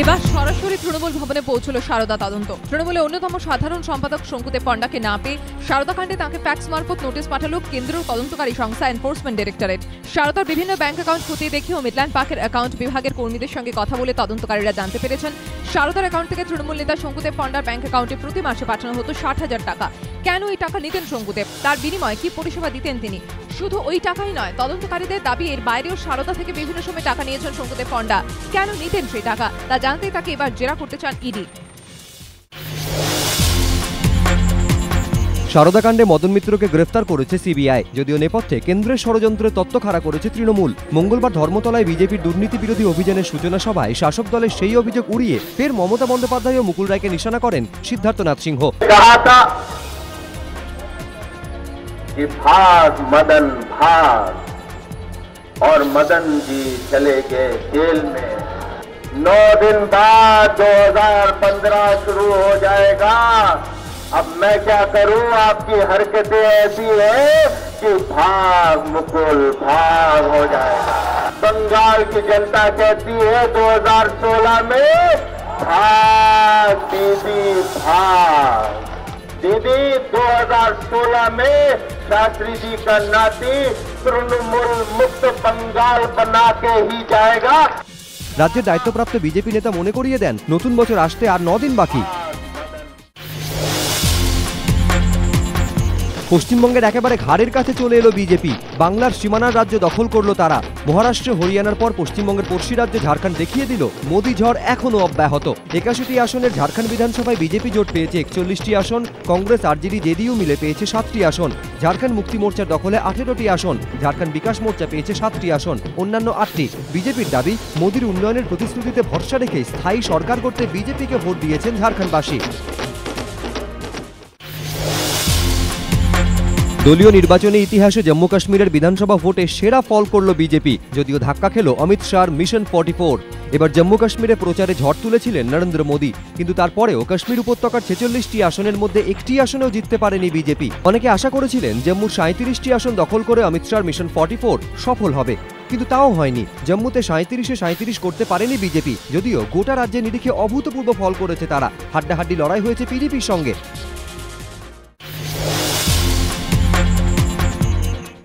এবার সরাসরি তৃণমূল ভবনে পৌঁছল সারদা তদন্ত। তৃণমূলের অন্যতম সাধারণ সম্পাদক শঙ্কুতে পণ্ডাকে না পেয়ে সারদাকাণ্ডে তাকে ফ্যাক্স মারফত নোটিশ পাঠালো কেন্দ্রীয় তদন্তকারী সংস্থা এনফোর্সমেন্ট ডিরেক্টরেট সারদার বিভিন্ন ব্যাংক অ্যাকাউন্ট খতিয়ে দেখিয়েও মিডল্যান্ড পার্কের অ্যাকাউন্ট বিভাগের কর্মীদের সঙ্গে কথা বলে তদন্তকারীরা জানতে পেরেছেন সারদার অ্যাকাউন্ট থেকে তৃণমূল নেতা শঙ্কুদেব পণ্ডার ব্যাংক অ্যাকাউন্টে প্রতি মাসে পাঠানো হতো ষাট হাজার টাকা। কেন এই টাকা নিতেন শঙ্কুদেব? তার বিনিময়ে কি পরিষেবা দিতেন তিনি? শুধু ওই টাকাই নয়, তদন্তকারীদের দাবি এর বাইরেও সারদা থেকে বিভিন্ন সময় টাকা নিয়েছেন শঙ্কুদেব পণ্ডা কেন নিতেন সেই টাকা? তা জানতে তাকে এবার জেরা করতে চান ইডি। সারদাকাণ্ডে মদন মিত্রকে গ্রেফতার করেছে সিবিআই যদিও নেপথ্যে কেন্দ্রের ষড়যন্ত্রের তত্ত্ব খাড়া করেছে তৃণমূল মঙ্গলবার ধর্মতলায় বিজেপির দুর্নীতি বিরোধী অভিযানের সূচনা সভায় শাসক দলের সেই অভিযোগ উড়িয়ে ফের মমতা বন্দ্যোপাধ্যায় ও মুকুল রায়কে নিশানা করেন সিদ্ধার্থনাথ সিংহ कहा था कि भाग मदन भाग और मदन जी चले गए जेल में नौ दिन बाद 2015 शुरू हो जाएगा अब मैं क्या करूं आपकी हरकतें ऐसी है कि भाग मुकुल भाग हो जाएगा बंगाल की जनता कहती है 2016 में भाग दीदी भाग दीदी 2016 में शास्त्री जी का नाती तृणमूल मुक्त बंगाल बना के ही जाएगा রাজ্যের দায়িত্বপ্রাপ্ত বিজেপি নেতা মনে করিয়ে দেন নতুন বছর আসতে আর দিন বাকি পশ্চিমবঙ্গের একেবারে ঘাড়ের কাছে চলে এলো বিজেপি। বাংলার সীমানার রাজ্য দখল করল তারা। মহারাষ্ট্রে হরিয়ানার পর পশ্চিমবঙ্গের পড়শি রাজ্যে ঝাড়খণ্ড দেখিয়ে দিল, মোদি ঝড় এখনও অব্যাহত। একাশিটি আসনের ঝাড়খণ্ড বিধানসভায় বিজেপি জোট পেয়েছে একচল্লিশটি আসন, কংগ্রেস, আরজেডি, জেডিইউ মিলে পেয়েছে সাতটি আসন। ঝাড়খণ্ড মুক্তি মোর্চার দখলে আঠেরোটি আসন, ঝাড়খণ্ড বিকাশ মোর্চা পেয়েছে সাতটি আসন, অন্যান্য আটটি। বিজেপির দাবি, মোদির উন্নয়নের প্রতিশ্রুতিতে ভরসা রেখে স্থায়ী সরকার করতে বিজেপিকে ভোট দিয়েছেন ঝাড়খণ্ডবাসী। দলীয় নির্বাচনী ইতিহাসে জম্মু কাশ্মীরের বিধানসভা ভোটে সেরা ফল করল বিজেপি, যদিও ধাক্কা খেল অমিত শাহর মিশন ফর্টি এবার জম্মু কাশ্মীরে প্রচারে ঝড় তুলেছিলেন নরেন্দ্র মোদী, কিন্তু তারপরেও কাশ্মীর উপত্যকার ছেচল্লিশটি আসনের মধ্যে একটি আসনেও জিততে পারেনি বিজেপি। অনেকে আশা করেছিলেন জম্মুর সাঁত্রিশটি আসন দখল করে অমিত শাহর মিশন ফর্টি সফল হবে, কিন্তু তাও হয়নি। জম্মুতে সাঁত্রিশে সাঁত্রিশ করতে পারেনি বিজেপি, যদিও গোটা রাজ্যে নিরিখে অভূতপূর্ব ফল করেছে তারা। হাড্ডাহাড্ডি লড়াই হয়েছে পিডিপির সঙ্গে।